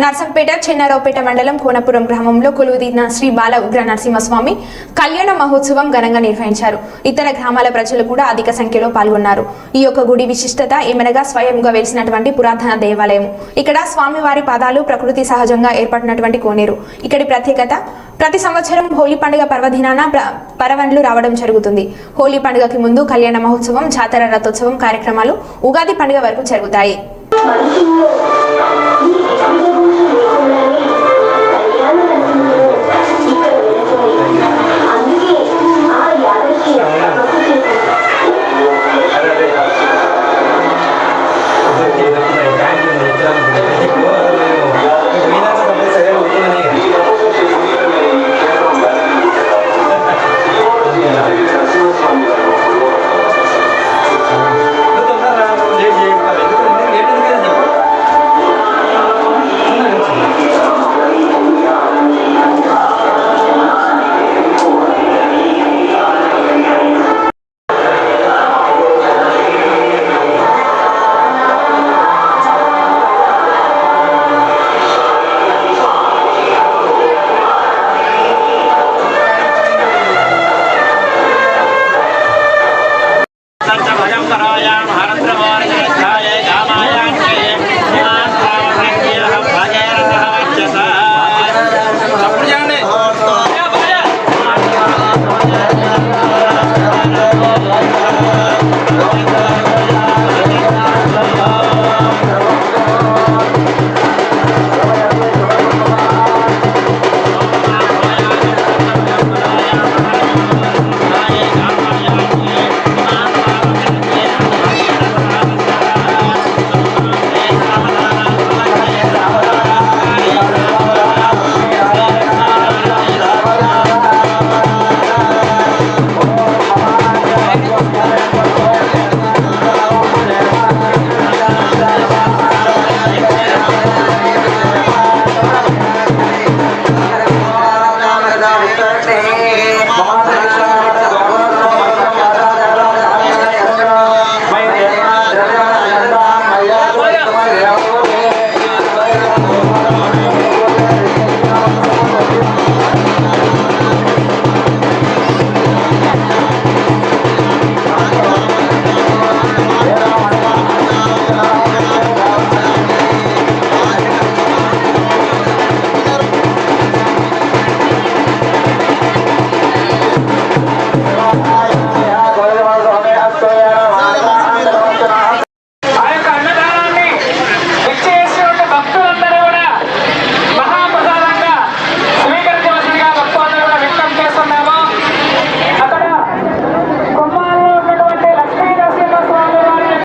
నర్సంపేట చెన్నారావుపేట మండలం కోనపురం గ్రామంలో కొలువుదీన శ్రీ బాల ఉగ్ర నరసింహస్వామి కళ్యాణ మహోత్సవం ఘనంగా నిర్వహించారు. ఇతర గ్రామాల ప్రజలు కూడా అధిక సంఖ్యలో పాల్గొన్నారు. ఈ యొక్క గుడి విశిష్టత ఏమనగా స్వయంగా వెలిసినటువంటి పురాతన దేవాలయం. ఇక్కడ స్వామివారి పాదాలు ప్రకృతి సహజంగా ఏర్పడినటువంటి కోనేరు. ఇక్కడి ప్రత్యేకత ప్రతి సంవత్సరం హోలీ పండుగ పర్వదినాన ప్ర- పరవన్లు రావడం జరుగుతుంది. హోలీ పండుగకి ముందు కళ్యాణ మహోత్సవం జాతర రథోత్సవం కార్యక్రమాలు ఉగాది పండుగ వరకు జరుగుతాయి. காரியத்தை நம்ம காரியத்தை